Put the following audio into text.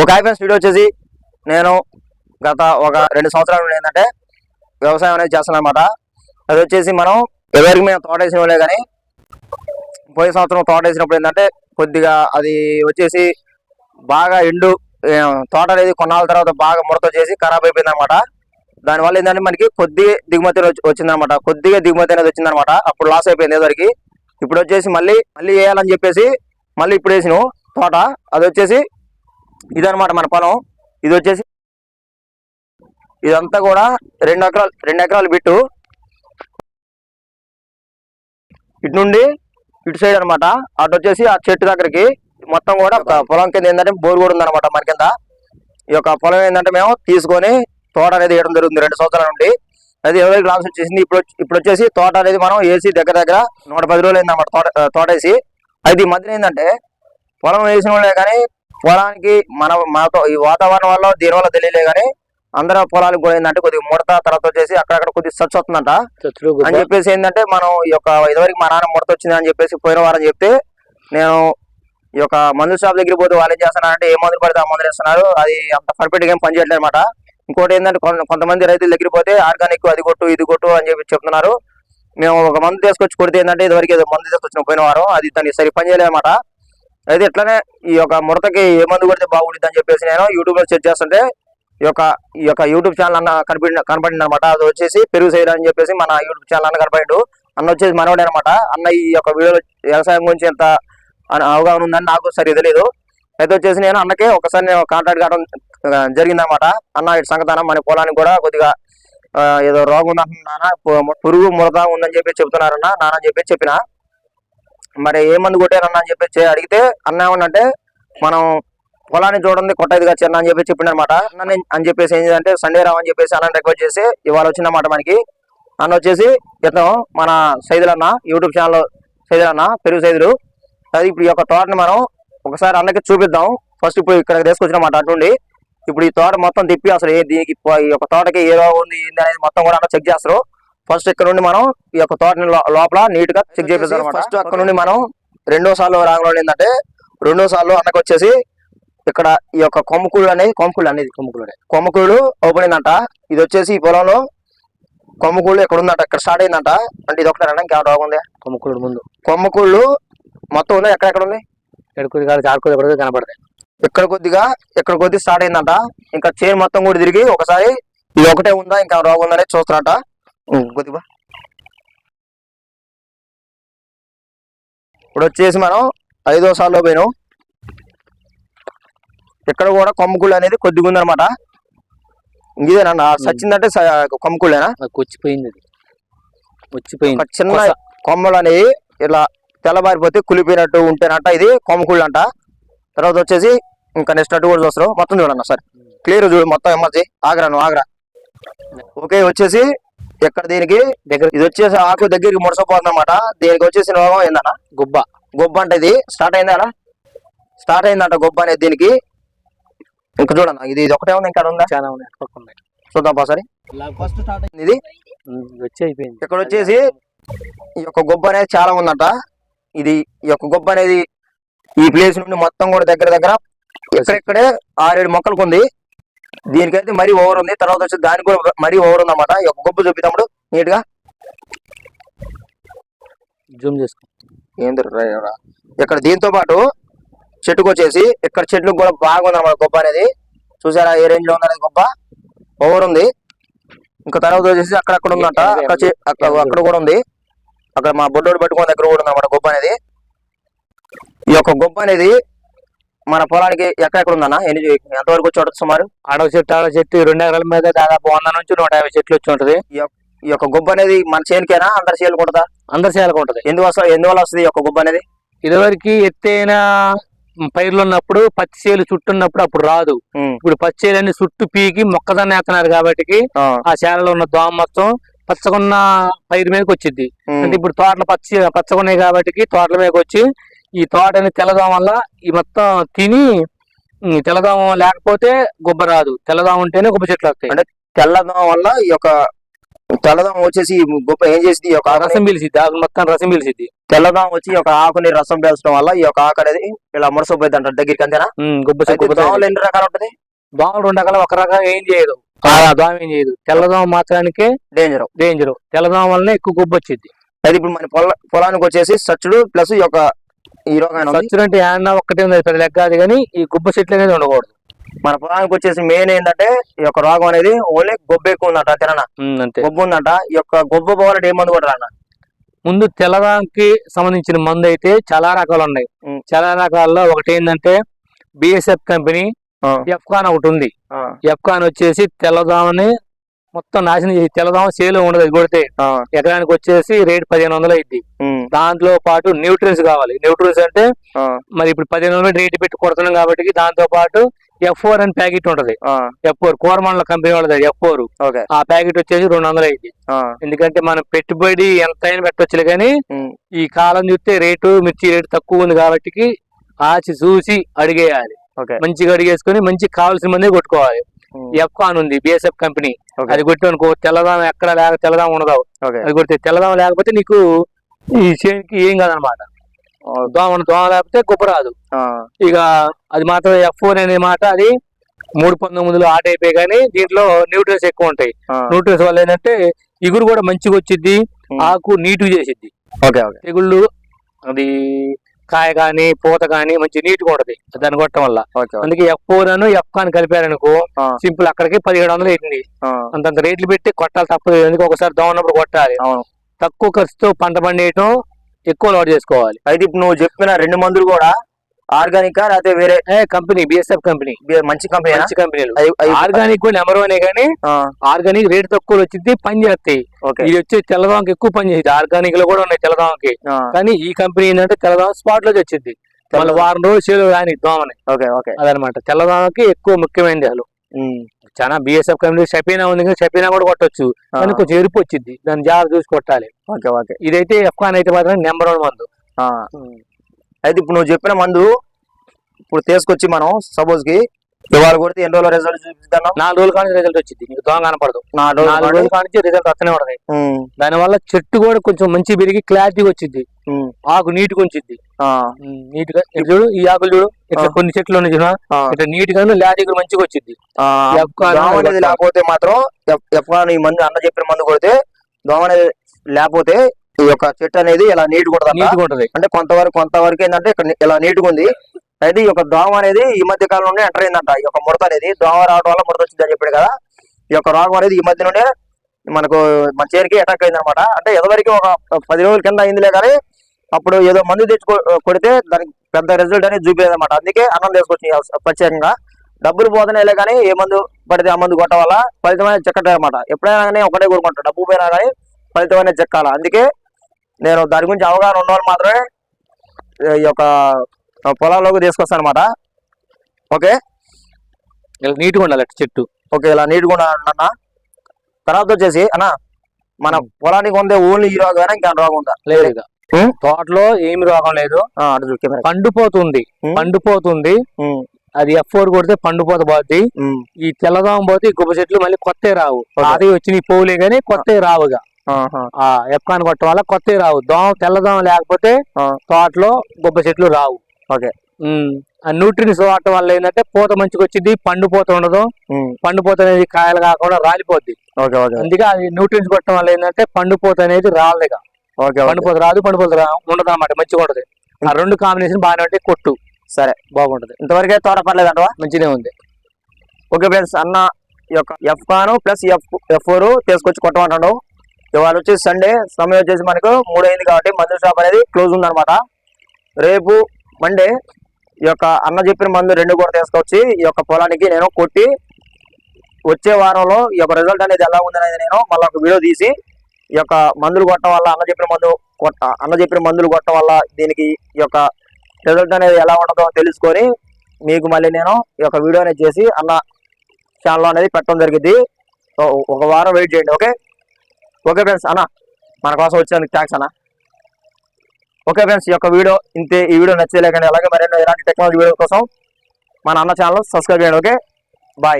ఒక ఐఫెన్స్ వీడియో వచ్చేసి నేను గత ఒక రెండు సంవత్సరాల నుండి ఏంటంటే వ్యవసాయం అనేది చేస్తున్నాను అనమాట అది వచ్చేసి మనం ఎవరికి మేము తోట వేసిన కానీ పోయిన సంవత్సరం తోట వేసినప్పుడు ఏంటంటే కొద్దిగా అది వచ్చేసి బాగా ఎండు తోట అనేది కొన్నాళ్ళ తర్వాత బాగా ముడత చేసి ఖరాబ్ అయిపోయింది అనమాట దానివల్ల ఏంటంటే మనకి కొద్దిగా దిగుమతి వచ్చి- వచ్చిందనమాట కొద్దిగా దిగుమతి అనేది వచ్చిందనమాట అప్పుడు లాస్ అయిపోయింది వరకు ఇప్పుడు వచ్చేసి మళ్ళీ మళ్ళీ వేయాలని చెప్పేసి మళ్ళీ ఇప్పుడు వేసినాం తోట. అది వచ్చేసి ఇదనమాట మన పొలం. ఇది వచ్చేసి ఇదంతా కూడా రెండు ఎకరాలు రెండు ఎకరాలు బిట్టు. ఇటు నుండి ఇటు సైడ్ అనమాట అటు వచ్చేసి ఆ చెట్టు దగ్గరికి మొత్తం కూడా ఒక పొలం కింద ఏంటంటే బోర్ కూడా ఉందన్నమాట మన కింద. ఈ యొక్క పొలం ఏంటంటే మేము తీసుకొని తోట అనేది వేయడం జరుగుతుంది రెండు సంవత్సరాల నుండి. అది ఇరవై గ్రామ్స్ వచ్చేసింది ఇప్పుడు ఇప్పుడు వచ్చేసి తోట అనేది మనం వేసి దగ్గర దగ్గర నూట పది రోజులు అయిందన్నమాట తోట తోట వేసి. అయితే ఈ మధ్యన ఏంటంటే పొలం వేసిన వాళ్ళే కానీ పొలానికి మన మాతో ఈ వాతావరణం వల్ల దీని వల్ల తెలియలే కానీ అందరూ పొలాలకు కూడా ఏంటంటే కొద్దిగా ముడత తర్వాత వచ్చేసి అక్కడక్కడ కొద్దిగా సచ్ వస్తుందంట. అని చెప్పేసి ఏంటంటే మనం ఈ యొక్క ఇదివరకు మా నాన్న ముడత వచ్చింది అని చెప్పేసి పోయిన వారం చెప్తే నేను ఈ యొక్క మందు షాప్ దగ్గర పోతే వాళ్ళు ఏం చేస్తున్నారంటే ఏ మందులు పడితే ఆ మందులు ఇస్తున్నారు అది అంత పర్ఫెక్ట్గా ఏం పనిచేయట్లేదు అనమాట ఇంకోటి ఏంటంటే కొంత- కొంతమంది రైతుల దగ్గర పోతే ఆర్గానిక్ అది కొట్టు ఇది కొట్టు అని చెప్పి చెప్తున్నారు. మేము ఒక మందు తీసుకొచ్చి కొడితే ఏంటంటే ఇదివరకు ఏదో మందు తీసుకొచ్చిన పోయిన వారం అది దానికి సరి పని చేయలేదన్నమాట. అయితే ఇట్లానే ఈ యొక్క ముడతకి ఏ మందు కొడితే బాగుంటుంది అని చెప్పేసి నేను యూట్యూబ్లో సెర్చ్ చేస్తుంటే ఈ యొక్క ఈ యొక్క యూట్యూబ్ ఛానల్ అన్న కనపడి కనపడింది అనమాట అది వచ్చేసి పెరుగు సైడ్ అని చెప్పేసి మన యూట్యూబ్ ఛానల్ అన్న కనపడిండు. అన్న వచ్చేసి మనవాడే అనమాట అన్న ఈ యొక్క వీడియోలో వ్యవసాయం గురించి ఎంత అవగాహన ఉందని నాకు సరి తెలియదు అయితే వచ్చేసి నేను అన్నకే ఒకసారి నేను కాంటాక్ట్ కావడం జరిగిందనమాట అన్న ఇటు సంగతానం మన పొలానికి కూడా కొద్దిగా ఏదో రోగం ఉందంటున్నా పురుగు ముడత ఉందని చెప్పి చెప్తున్నారన్న నాన్న అని చెప్పి చెప్పిన. మరి ఏ మందు కొట్టారన్న అని చెప్పి అడిగితే అన్న ఏమన్నంటే మనం పొలాన్ని చూడండి కొట్టేదిగా చిన్న అని చెప్పి చెప్పిండు అనమాట అని చెప్పేసి ఏం చేయాలంటే సండే రావు అని చెప్పేసి అన్న రిక్వెస్ట్ చేసి ఇవాళ వచ్చిందన్నమాట మనకి. అన్న వచ్చేసి ఇతను మన సైదులు అన్న యూట్యూబ్ ఛానల్ సైదులు అన్న పెరుగు సైదులు. అది ఇప్పుడు ఈ యొక్క తోటని మనం ఒకసారి అన్నకి చూపిద్దాం. ఫస్ట్ ఇప్పుడు ఇక్కడ తీసుకొచ్చినమాట అటుండి. ఇప్పుడు ఈ తోట మొత్తం తిప్పి అసలు ఏ దీనికి ఈ యొక్క తోటకి ఏ రోగం ఉంది ఏంది అనేది మొత్తం కూడా అన్న చెక్ చేస్తారు. ఫస్ట్ ఇక్కడ నుండి మనం ఈ యొక్క తోటని లోపల నీట్గా చెక్ చేపిస్తాం ఫస్ట్ అక్కడ నుండి మనం రెండో సార్లు రాగలో ఏంటంటే రెండో సార్లు అన్నకు వచ్చేసి ఇక్కడ ఈ యొక్క కొమ్మకుళ్ళు అనేది కొమ్మకుళ్ళు అనేది కొమ్మకుళ్ళు కొమ్మకుళ్ళు ఓపెన్ అయిందంట. ఇది వచ్చేసి ఈ పొలంలో కొమ్మకుళ్ళు ఇక్కడ ఉందంట? ఇక్కడ స్టార్ట్ అయిందంట. అంటే ఇది ఒకటే ఇంకా రోగం ఉంది. కొమ్ముకుడు ముందు. కొమ్మకుళ్ళు మొత్తం ఉంది. ఎక్కడెక్కడ ఉంది? ఎడుకుది కాదు చాడుకుది ఎక్కడ కనపడతాయి ఇక్కడ కొద్దిగా ఇక్కడ కొద్దిగా స్టార్ట్ అయిందంట. ఇంకా చైన్ మొత్తం కూడా తిరిగి ఒకసారి ఇది ఒకటే ఉందా ఇంకా రోగం ఉందనే చూస్తారట కొద్దిగా ఇప్పుడు వచ్చేసి మనం ఐదో సార్లో పోయినాం. ఇక్కడ కూడా కొమ్మకుళ్ళు అనేది కొద్దిగా ఉందన్నమాట. ఇదేనా సచ్చిందంటే కొమ్మకుళ్ళేనా? నాకు వచ్చిపోయింది చిన్న. కొమ్మలు అనేవి ఇలా తెల్లబారిపోతే కులిపోయినట్టు ఉంటేనట ఇది కొమ్మకుళ్ళు అంట తర్వాత వచ్చేసి ఇంకా నెక్స్ట్ అటు కూడా చూస్తారు మొత్తం చూడన్న సార్. క్లియర్ చూడు మొత్తం ఎమర్జీ ఆగరా నువ్వు ఆగరా. ఓకే వచ్చేసి ఇక్కడ దీనికి? దగ్గర ఇది వచ్చేసి ఆకు దగ్గరికి ముడసపోతుంది అనమాట దీనికి వచ్చేసి రోగం ఏందన్న? గుబ్బ. గొబ్బ అంటే ఇది. స్టార్ట్ అయిందా స్టార్ట్ అయిందంట గొబ్బ అనేది దీనికి. ఇంకా చూడన్న ఇది ఇది ఒకటే ఉంది ఇంకా ఉందా? చాలా ఉన్నాయి చూద్దాం ఒకసారి. ఫస్ట్ స్టార్ట్ అయింది. ఇది. వచ్చి అయిపోయింది. ఇక్కడ వచ్చేసి ఈ యొక్క గొబ్బ అనేది చాలా ఉందంట. ఇది ఈ యొక్క గొబ్బ అనేది ఈ ప్లేస్ నుండి మొత్తం కూడా దగ్గర దగ్గర ఇక్కడిక్కడే ఆరేడు మొక్కలకు ఉంది దీనికైతే మరీ ఓవర్ ఉంది. తర్వాత వచ్చి దానికి కూడా మరీ ఓవర్ ఉంది అన్నమాట ఈ యొక్క గొబ్బ చూపిస్తాడు నీట్గా జూమ్ చేసుకో. ఎవరా? ఇక్కడ దీంతో పాటు చెట్టుకు వచ్చేసి ఇక్కడ చెట్లు కూడా బాగుంది అన్నమాట గొప్ప అనేది. చూసారా? ఏ రేంజ్లో ఉంది అనేది గొప్ప ఓవర్ ఉంది. ఇంకా తర్వాత వచ్చేసి ఉందంట. అక్కడ చె- అక్కడ అక్కడ కూడా ఉంది. అక్కడ మా బొడ్డోడు పట్టుకున్న దగ్గర కూడా ఉంది అన్నమాట గొప్ప అనేది. ఈ యొక్క గొప్ప అనేది మన పొలానికి ఎక్కడెక్కడ ఉందన్న ఎన్ని ఎంతవరకు వచ్చి ఉండొచ్చు సుమారు అడవ చెట్టు అడవ చెట్టు రెండు ఎకరాల మీద దాదాపు వంద నుంచి నూట యాభై చెట్లు వచ్చి ఉంటది. ఈ యొక్క- గొప్ప అనేది మన చేనుకేనా? అందరి చేనులు కొడతా అందరి చేయాలకు ఉంటది. ఎందువల్ల ఎందువల్ల వస్తుంది ఈ యొక్క గొప్ప అనేది? ఇదివరకు ఎత్తైన పైర్లు ఉన్నప్పుడు పచ్చి చేలు చుట్టున్నప్పుడు అప్పుడు రాదు. ఇప్పుడు పచ్చి చేలన్నీ చుట్టూ పీకి మొక్కజొన్న వేస్తున్నారు కాబట్టి ఆ, చేలలో ఉన్న దోమ మొత్తం పచ్చగున్న పైరు మీదకి వచ్చింది అంటే ఇప్పుడు తోటలు పచ్చి పచ్చగున్నాయి కాబట్టి తోటల మీదకి వచ్చి ఈ తోటని తెల్లదోమ వల్ల ఈ మొత్తం తిని తెల్లదోమ లేకపోతే గుబ్బ రాదు. తెల్లదోమ ఉంటేనే గుబ్బ చెట్లు వస్తాయి. అంటే తెల్లదనం వల్ల ఈ యొక్క తెల్లదోమ వచ్చేసి గొప్ప ఏం చేసింది ఈ యొక్క రసం పీల్చిద్ది ఆకు మొత్తం రసం పీల్చిద్ది తెల్లదోమ వచ్చి ఈ యొక్క ఆకుని రసం పీల్చడం వల్ల ఈ యొక్క ఆకు అనేది ఇలా ముడసపోయింది అంటారు దగ్గరికి అంతేనా? గుబ్బ దోమలు ఎన్ని రకాలు ఉంటది? దోమలు రెండు రకాల. ఒక రకం ఏం చేయదు. దోమ ఏం చేయదు. తెల్లదోమ మాత్రానికే డేంజర్. డేంజర్. తెల్లదోమ వల్లనే ఎక్కువ గుబ్బ వచ్చింది అయితే ఇప్పుడు మన పొల పొలానికి వచ్చేసి సచ్చుడు ప్లస్ ఈ యొక్క ఏమన్నా ఒక్కటే ఉంది పెద్ద లెక్క అది కానీ ఈ గుబ్బ చెట్లు అనేది ఉండకూడదు. మన పొలానికి వచ్చేసి మెయిన్ ఏంటంటే ఈ యొక్క రోగం అనేది ఓన్లీ గొబ్బ ఎక్కువ ఉందంట అంతే. గొబ్బ ఉందంట. ఈ యొక్క గొబ్బ పోవాలంటే ఏ మందు కూడా అన్న ముందు తెల్లదానికి సంబంధించిన మందు అయితే చాలా రకాలు ఉన్నాయి. చాలా రకాల్లో ఒకటి ఏంటంటే బిఎస్ఎఫ్ కంపెనీ ఎఫ్కాన్ ఒకటి ఉంది. ఎఫ్కాన్ వచ్చేసి తెల్లదామని మొత్తం నాశనం చేసి తెల్లదామ సేలు ఉండదు అది కొడితే. ఎకరానికి వచ్చేసి రేట్ పదిహేను వందలు అయింది దాంట్లో పాటు న్యూట్రియన్స్ కావాలి. న్యూట్రియన్స్ అంటే మరి ఇప్పుడు పదిహేను వందలు రేట్ పెట్టి కొడుతున్నాం కాబట్టి దాంతో పాటు ఎఫ్ ఫోర్ అని ప్యాకెట్ ఉంటది. ఎఫ్ ఫోర్ కోరమండల కంపెనీ వాళ్ళది ఎఫ్ ఫోర్. ఓకే. ఆ ప్యాకెట్ వచ్చేసి రెండు వందలు అయింది ఎందుకంటే మనం పెట్టుబడి ఎంత అయినా పెట్టొచ్చులే కానీ ఈ కాలం చూస్తే రేటు మిర్చి రేటు తక్కువ ఉంది కాబట్టి ఆచి చూసి అడిగేయాలి. ఓకే. మంచిగా అడిగేసుకొని మంచి కావాల్సిన మందే కొట్టుకోవాలి. ఎఫ్కాన్ ఉంది బిఎస్ఎఫ్ కంపెనీ. అది కొట్టానుకో తెల్లదాం ఎక్కడ లేక తెల్లదాం ఉండదు. అది కొడితే తెల్లదాం లేకపోతే నీకు ఈ చేనికి ఏం కాదనమాట. దోమ దోమ లేకపోతే గొప్ప రాదు. ఇక అది మాత్రం ఎఫ్ అనే మాట అది మూడు పంతొమ్మిదిలో ఆట అయిపోయి కానీ దీంట్లో న్యూట్రియన్స్ ఎక్కువ ఉంటాయి. న్యూట్రియన్స్ వల్ల ఏంటంటే ఇగురు కూడా మంచిగా వచ్చింది ఆకు నీటుగా చేసిద్ది. ఓకే ఓకే తెగుళ్ళు అది కాయ కానీ పూత కానీ మంచి నీట్గా ఉంటది దాన్ని కొట్టడం వల్ల. అందుకే ఎఫ్ ఫోర్ అను ఎఫ్ కాన్ కలిపారనుకో. సింపుల్ అక్కడికి పదిహేడు వందలు ఆ, అంతంత రేట్లు పెట్టి కొట్టాలి తప్పదు. ఎందుకు ఒకసారి దోమ ఉన్నప్పుడు కొట్టాలి. అవును. తక్కువ ఖర్చుతో పంట పండియటం ఎక్కువ లోడ్ చేసుకోవాలి. అయితే ఇప్పుడు నువ్వు చెప్పిన రెండు మందులు కూడా ఆర్గానిక్ లేకపోతే వేరే కంపెనీ బిఎస్ఎఫ్ కంపెనీ. మంచి కంపెనీ మంచి అవి- ఆర్గానిక్ నెంబర్ వన్ కానీ ఆర్గానిక్ రేట్ తక్కువ వచ్చింది పని చేస్తాయి. ఇది వచ్చి తెల్లదోమకి ఎక్కువ పని చేసేది. ఆర్గానిక్లో కూడా ఉన్నాయి తెల్లదోమకి ఆ, కానీ ఈ కంపెనీ ఏంటంటే తెల్లదోమ స్పాట్లో వచ్చింది. మళ్ళీ వారం రోజులు సేలు రాని దోమని. Okay okay. అదనమాట. తెల్లదోమకి ఎక్కువ ముఖ్యమైనది అసలు. చాలా బిఎస్ఎఫ్ కంపెనీ షపీనా ఉంది కానీ షపీనా కూడా కొట్టొచ్చు. కానీ కొంచెం ఎరుపు వచ్చింది. దాన్ని జాగ్రత్త చూసి కొట్టాలి. Okay okay. ఇదైతే ఎఫ్కాన్ అయితే మాత్రం నెంబర్ వన్ మందు. అయితే ఇప్పుడు నువ్వు చెప్పిన మందు ఇప్పుడు తీసుకొచ్చి మనం సపోజ్కి ఇవాళ కొడితే ఎన్ని రోజుల రిజల్ట్ చూపిస్తాను నాలుగు రోజుల కానీ రిజల్ట్ వచ్చింది. నీకు దోమ కనపడదు. నాలుగు రోజుల కానీ రిజల్ట్ వస్తూనే ఉంటది. దానివల్ల చెట్టు కూడా కొంచెం మంచి పెరిగి క్లారిటీ వచ్చింది. ఆకు ఉంచిద్ది. ఆ, నీట్గా చూడు? ఈ ఆకులు చూడు. ఇట్లా. కొన్ని చెట్లు ఉన్నాయి చూడు. ఇట్లా నీట్గా లాజిక్ మంచిగా వచ్చింది. లేకపోతే మాత్రం ఎఫ్- ఎఫ్కాన్ ఈ మందు అన్న చెప్పిన మందు కొడితే దోమ అనేది లేకపోతే ఈ యొక్క చెట్టు అనేది ఇలా నీట్ కొడతా నీట్గా ఉంటది. అంటే కొంతవరకు కొంతవరకు ఏంటంటే ఇక్కడ ఇలా నీట్గా ఉంది. అయితే ఈ యొక్క దోమ అనేది ఈ మధ్య కాలంలోనే ఎంటర్ అయిందంట. ఈ యొక్క ముడత అనేది దోమ రావడం వల్ల ముడత వచ్చిందని చెప్పాడు కదా. ఈ యొక్క రోగం అనేది ఈ మధ్య నుండే మనకు మన చేరికి అటాక్ అయింది అనమాట అంటే ఎదవరికి ఒక పది రోజుల కింద అయిందిలే కానీ అప్పుడు ఏదో మందు తెచ్చి కొ- కొడితే దానికి పెద్ద రిజల్ట్ అనేది చూపేది అనమాట అందుకే అన్నం తీసుకొచ్చి ప్రత్యేకంగా. డబ్బులు పోతున్నాయిలే కానీ ఏ మందు పడితే ఆ మందు కొట్టడం వల్ల ఫలితం అనేది చెక్కటే అనమాట ఎప్పుడైనా కానీ ఒకటే కోరుకుంటా డబ్బు పోయినా కానీ ఫలితం అనేది చెక్కాల. అందుకే నేను దాని గురించి అవగాహన ఉన్న వాళ్ళు మాత్రమే ఈ యొక్క పొలాల్లోకి తీసుకొస్తాను అనమాట ఓకే? ఇలా నీట్గా ఉండాలి చెట్టు. ఓకే ఇలా నీట్గా అన్న తర్వాత వచ్చేసి అన్న మన పొలానికి ఉందే ఓన్లీ ఈ రోగం ఇంకా రోగం ఉందా? లేదు? తోటలో ఏమి రోగం లేదు. పండుపోతుంది? పండుపోతుంది. అది ఎఫ్ ఫోర్ కొడితే పండుపోత పోద్ది. ఉమ్, ఈ తెల్లదోమ పోతే గుబ్బ చెట్లు మళ్ళీ కొత్త రావు. అది వచ్చిన పోలే గానీ కొత్త రావుగా ఆ ఎఫ్కాన్ కొట్టడం వల్ల కొత్త రావు. దోమ తెల్లదోమ లేకపోతే తోటలో గుబ్బ చెట్లు రావు. ఓకే. న్యూట్రియన్స్ వాడటం వల్ల ఏంటంటే పూత మంచిగా వచ్చింది పండు పూత ఉండదు. పండు పూత అనేది కాయలు కాకుండా రాలిపోద్ది. Okay okay. అందుకే అది న్యూట్రియన్స్ కొట్టడం వల్ల ఏంటంటే పండు పూత అనేది రాలేక ఓకే పండు పూత రాదు పండు పూత ఉండదు అనమాట మంచిగా ఉంటది ఆ రెండు కాంబినేషన్ బాగానే ఉంటే కొట్టు. సరే. బాగుంటది. ఇంతవరకే తోట పర్లేదంటవా? మంచిగా ఉంది. ఓకే ఫ్రెండ్స్ అన్న యొక్క ఎఫ్ కాను ప్లస్ ఎఫ్ ఎఫ్ ఫోర్ తీసుకొచ్చి కొట్టమంటాడు ఇవాళ వచ్చేసి సండే సమయం వచ్చేసి మనకు మూడు అయింది కాబట్టి మందు షాప్ అనేది క్లోజ్ ఉందనమాట రేపు మండే ఈ యొక్క అన్న చెప్పిన మందు రెండు కూడా తీసుకొచ్చి ఈ యొక్క పొలానికి నేను కొట్టి వచ్చే వారంలో ఈ యొక్క రిజల్ట్ అనేది ఎలా ఉందనేది నేను మళ్ళీ ఒక వీడియో తీసి ఈ యొక్క మందులు కొట్టడం వల్ల అన్న చెప్పిన మందు కొట్ట అన్న చెప్పిన మందులు కొట్టడం వల్ల దీనికి ఈ యొక్క రిజల్ట్ అనేది ఎలా ఉండదో తెలుసుకొని మీకు మళ్ళీ నేను ఈ యొక్క వీడియో అనేది చేసి అన్న ఛానల్ అనేది పెట్టడం జరిగింది. ఒక వారం వెయిట్ చేయండి ఓకే ఓకే ఫ్రెండ్స్ అన్న మన కోసం వచ్చేందుకు థ్యాంక్స్ అన్న. ఓకే ఫ్రెండ్స్ ఈ యొక్క వీడియో ఇంతే ఈ వీడియో నచ్చలేకండి. అలాగే మరెన్నో ఇలాంటి టెక్నాలజీ వీడియో కోసం మన అన్న ఛానల్ సబ్స్క్రైబ్ చేయండి ఓకే బాయ్